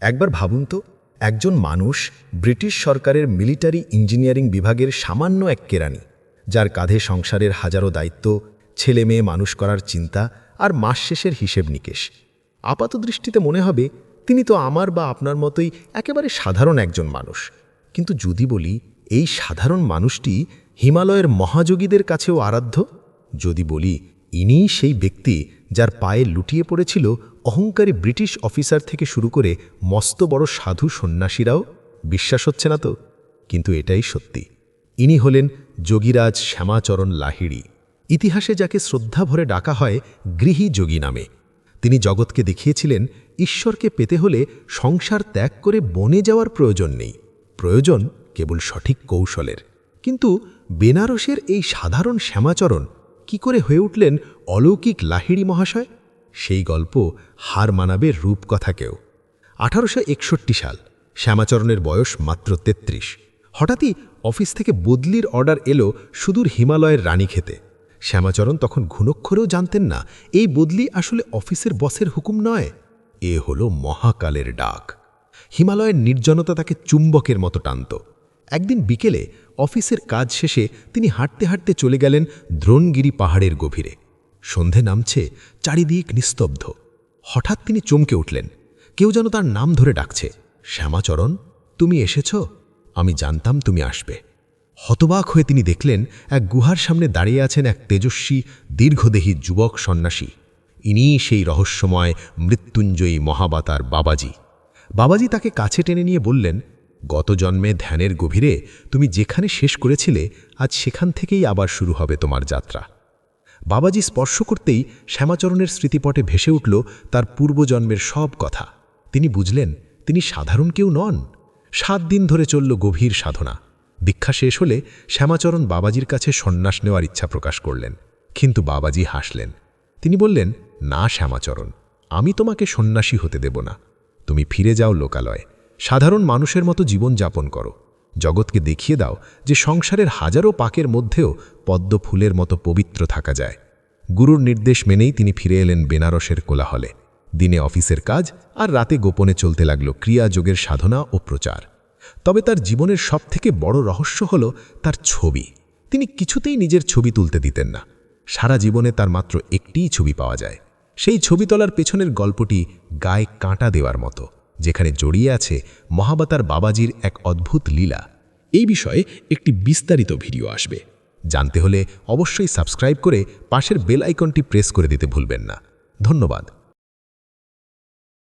একবার ভাবুন তো, একজন মানুষ ব্রিটিশ সরকারের মিলিটারি ইঞ্জিনিয়ারিং বিভাগের সামান্য এক কেরানি, যার কাঁধে সংসারের হাজারো দায়িত্ব, ছেলে মেয়ে মানুষ করার চিন্তা আর মাস শেষের হিসেব নিকেশ। আপাত দৃষ্টিতে মনে হবে, তিনি তো আমার বা আপনার মতোই একেবারে সাধারণ একজন মানুষ। কিন্তু যদি বলি, এই সাধারণ মানুষটি হিমালয়ের মহাযোগীদের কাছেও আরাধ্য? যদি বলি ইনিই সেই ব্যক্তি যার পায়ে লুটিয়ে পড়েছিল অহংকারী ব্রিটিশ অফিসার থেকে শুরু করে মস্ত বড় সাধু সন্ন্যাসীরাও, বিশ্বাস হচ্ছে না তো, কিন্তু এটাই সত্যি। ইনি হলেন যোগীরাজ শ্যামাচরণ লাহিড়ী। ইতিহাসে যাকে শ্রদ্ধা ভরে ডাকা হয় গৃহী যোগী নামে। তিনি জগৎকে দেখিয়েছিলেন ঈশ্বরকে পেতে হলে সংসার ত্যাগ করে বনে যাওয়ার প্রয়োজন নেই। প্রয়োজন কেবল সঠিক কৌশলের। কিন্তু বেনারসের এই সাধারণ শ্যামাচরণ কি করে হয়ে উঠলেন অলৌকিক লাহিড়ি মহাশয়? সেই গল্প হার মানাবে রূপকথাকেও। আঠারোশো একষট্টি সাল, শ্যামাচরণের বয়স মাত্র ৩৩ হঠাৎই অফিস থেকে বদলির অর্ডার এলো সুদূর হিমালয়ের রানী খেতে শ্যামাচরণ তখন ঘুণক্ষরেও জানতেন না, এই বদলি আসলে অফিসের বসের হুকুম নয়। এ হলো মহাকালের ডাক। হিমালয়ের নির্জনতা তাকে চুম্বকের মতো টানত। একদিন বিকেলে অফিসের কাজ শেষে তিনি হাঁটতে হাঁটতে চলে গেলেন দ্রোণগিরি পাহাড়ের গভীরে। সন্ধে নামছে, চারিদিক নিস্তব্ধ। হঠাৎ তিনি চমকে উঠলেন। কেউ যেন তার নাম ধরে ডাকছে। শ্যামাচরণ, তুমি এসেছ? আমি জানতাম তুমি আসবে। হতবাক হয়ে তিনি দেখলেন এক গুহার সামনে দাঁড়িয়ে আছেন এক তেজস্বী, দীর্ঘদেহী যুবক সন্ন্যাসী। ইনিই সেই রহস্যময়, মৃত্যুঞ্জয়ী মহাবাতার বাবাজি। বাবাজি তাকে কাছে টেনে নিয়ে বললেন গত জন্মে ধ্যানের গভীরে তুমি যেখানে শেষ করেছিলে, আজ সেখান থেকেই আবার শুরু হবে তোমার যাত্রা। বাবাজি স্পর্শ করতেই শ্যামাচরণের স্মৃতিপটে ভেসে উঠল তার পূর্বজন্মের সব কথা। তিনি বুঝলেন, তিনি সাধারণ কেউ নন। সাত দিন ধরে চলল গভীর সাধনা। দীক্ষা শেষ হলে শ্যামাচরণ বাবাজির কাছে সন্ন্যাস নেওয়ার ইচ্ছা প্রকাশ করলেন। কিন্তু বাবাজি হাসলেন। তিনি বললেন, না, শ্যামাচরণ, আমি তোমাকে সন্ন্যাসী হতে দেব না। তুমি ফিরে যাও লোকালয়ে। সাধারণ মানুষের মতো জীবন যাপন করো। জগৎকে দেখিয়ে দাও যে সংসারের হাজারো পাকের মধ্যেও পদ্ম ফুলের মতো পবিত্র থাকা যায়। গুরুর নির্দেশ মেনেই তিনি ফিরে এলেন বেনারসের কোলাহলে। দিনে অফিসের কাজ আর রাতে গোপনে চলতে লাগল ক্রিয়াযোগের সাধনা ও প্রচার। তবে তার জীবনের সবথেকে বড় রহস্য হল তার ছবি। তিনি কিছুতেই নিজের ছবি তুলতে দিতেন না। সারা জীবনে তার মাত্র একটিই ছবি পাওয়া যায়। সেই ছবি তোলার পেছনের গল্পটি গায়ে কাঁটা দেওয়ার মতো। যেখানে জড়িয়ে আছে মহাবাতার বাবাজির এক অদ্ভুত লীলা। এই বিষয়ে একটি বিস্তারিত ভিডিও আসবে। জানতে হলে অবশ্যই সাবস্ক্রাইব করে পাশের বেল আইকনটি প্রেস করে দিতে ভুলবেন না। ধন্যবাদ।